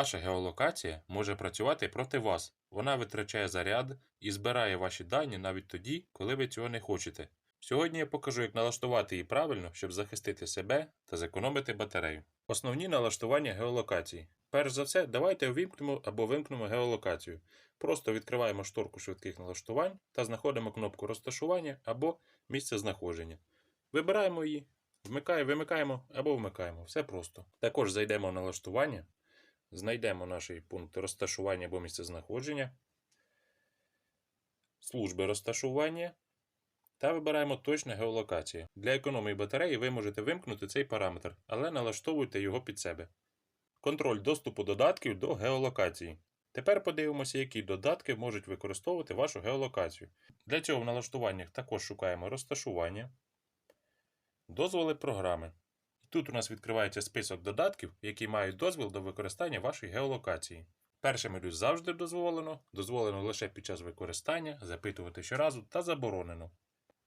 Ваша геолокація може працювати проти вас. Вона витрачає заряд і збирає ваші дані навіть тоді, коли ви цього не хочете. Сьогодні я покажу, як налаштувати її правильно, щоб захистити себе та зекономити батарею. Основні налаштування геолокації. Перш за все, давайте увімкнемо або вимкнемо геолокацію. Просто відкриваємо шторку швидких налаштувань та знаходимо кнопку розташування або місце знаходження. Вибираємо її, вмикаємо, вимикаємо або вмикаємо. Все просто. Також зайдемо в налаштування, знайдемо наш пункт розташування або місце знаходження, служби розташування та вибираємо точна геолокація. Для економії батареї ви можете вимкнути цей параметр, але налаштовуйте його під себе. Контроль доступу додатків до геолокації. Тепер подивимося, які додатки можуть використовувати вашу геолокацію. Для цього в налаштуваннях також шукаємо розташування, дозволи програми. Тут у нас відкривається список додатків, які мають дозвіл до використання вашої геолокації. Першим ідуть завжди дозволено, дозволено лише під час використання, запитувати щоразу та заборонено.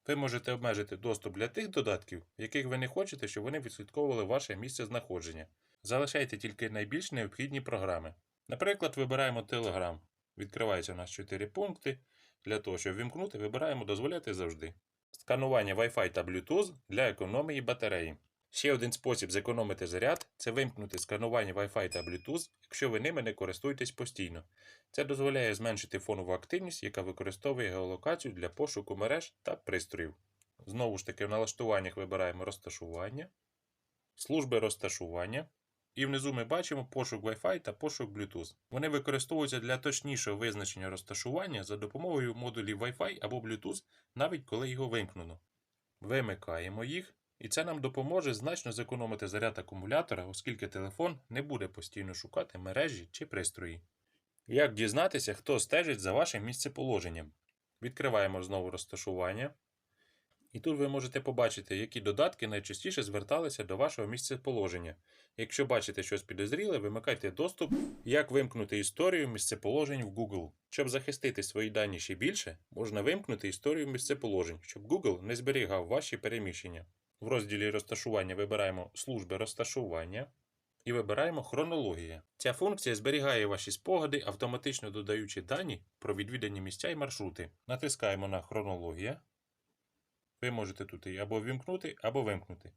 Ви можете обмежити доступ для тих додатків, яких ви не хочете, щоб вони відслідковували ваше місце знаходження. Залишайте тільки найбільш необхідні програми. Наприклад, вибираємо Telegram. Відкривається у нас 4 пункти. Для того, щоб вімкнути, вибираємо дозволяти завжди. Сканування Wi-Fi та Bluetooth для економії батареї. Ще один спосіб зекономити заряд це вимкнути сканування Wi-Fi та Bluetooth, якщо ви ними не користуєтесь постійно. Це дозволяє зменшити фонову активність, яка використовує геолокацію для пошуку мереж та пристроїв. Знову ж таки, в налаштуваннях вибираємо розташування, служби розташування. І внизу ми бачимо пошук Wi-Fi та пошук Bluetooth. Вони використовуються для точнішого визначення розташування за допомогою модулів Wi-Fi або Bluetooth, навіть коли його вимкнено. Вимикаємо їх, і це нам допоможе значно зекономити заряд акумулятора, оскільки телефон не буде постійно шукати мережі чи пристрої. Як дізнатися, хто стежить за вашим місцеположенням? Відкриваємо знову розташування. І тут ви можете побачити, які додатки найчастіше зверталися до вашого місцеположення. Якщо бачите щось підозріле, вимикайте доступ, як вимкнути історію місцеположень в Google. Щоб захистити свої дані ще більше, можна вимкнути історію місцеположень, щоб Google не зберігав ваші переміщення. В розділі розташування вибираємо служби розташування і вибираємо хронологія. Ця функція зберігає ваші спогади, автоматично додаючи дані про відвідані місця і маршрути. Натискаємо на хронологія. Ви можете тут її або вімкнути, або вимкнути.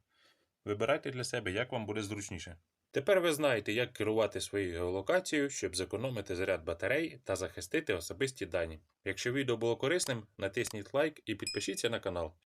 Вибирайте для себе, як вам буде зручніше. Тепер ви знаєте, як керувати своєю геолокацією, щоб зекономити заряд батареї та захистити особисті дані. Якщо відео було корисним, натисніть лайк і підпишіться на канал.